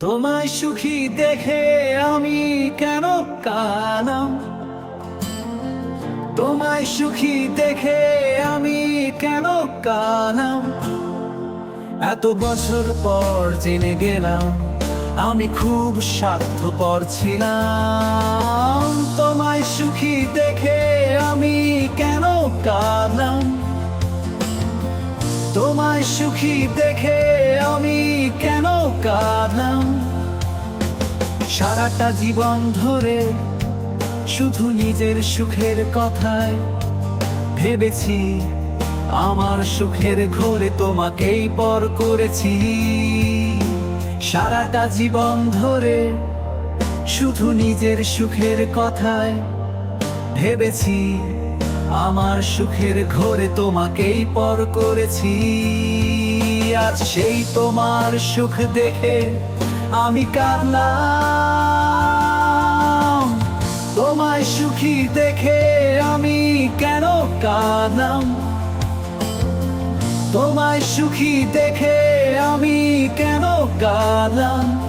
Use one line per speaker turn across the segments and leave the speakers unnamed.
তোমায় সুখী দেখে আমি কেন কানাম তোমায় সুখী দেখে আমি কেন কানাম এত বছর পর জেনে গেলাম, আমি খুব স্বার্থপর ছিলাম। তোমায় সুখী দেখে আমি কেন কানাম তোমায় সুখী দেখে আমি কেন কাঁদলাম? সারাটা জীবন ধরে শুধু নিজের সুখের কথায় ভেবেছি, আমার সুখের ঘরে তোমাকেই পর করেছি। সারাটা জীবন ধরে শুধু নিজের সুখের কথায় ভেবেছি আমার সুখের ঘরে তোমাকেই পর করেছি। আজ সেই তোমার সুখ দেখে আমি কাঁদলাম। তোমায় সুখী দেখে আমি কেন কাঁদলাম? তোমায় সুখী দেখে আমি কেন কাঁদলাম?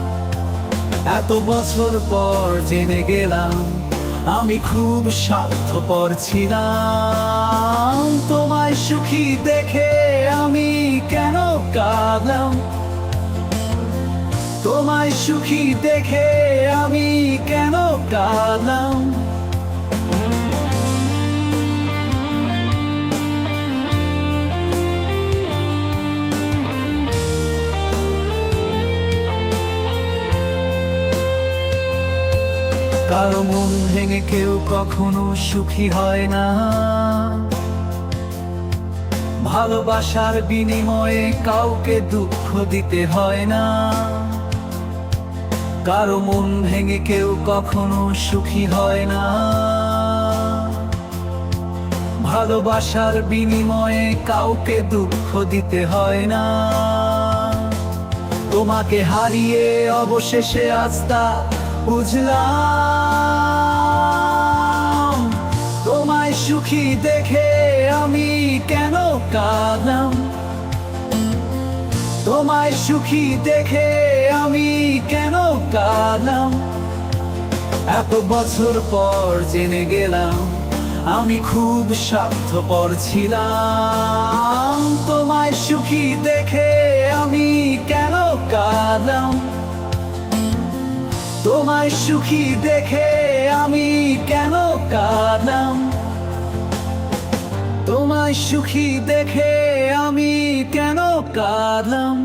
এত বছর পর জেনে গেলাম আমি খুব স্বার্থপর ছিলাম। তোমায় সুখী দেখে আমি কেন কাঁদলাম? তোমায় সুখী দেখে আমি কেন কাঁদলাম? কারও মন ভেঙে কেউ কখনো সুখী হয় না। ভালোবাসার বিনিময়ে কাউকে দুঃখ দিতে হয় না। কারও মন ভেঙে কেউ কখনো সুখী হয় না। ভালোবাসার বিনিময়ে কাউকে দুঃখ দিতে হয় না। তোমাকে হারিয়ে অবশেষে আস্তা বুঝলাম। তোমায় সুখী দেখে আমি কেন কাঁদলাম? তোমায় সুখী দেখে আমি কেন কাঁদলাম? এত বছর পর জেনে গেলাম, আমি খুব স্বার্থপর ছিলাম। তোমায় সুখী দেখে আমি কেন কাঁদলাম? তোমায় সুখী দেখে আমি কেন কাঁদলাম? তোমায় সুখী দেখে আমি কেন কাঁদলাম?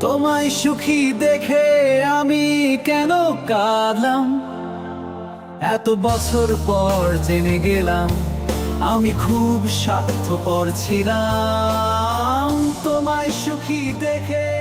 তোমায় সুখী দেখে আমি কেন কাঁদলাম? এত বছর পর জেনে গেলাম, আমি খুব স্বার্থপর ছিলাম। তোমায় সুখী দেখে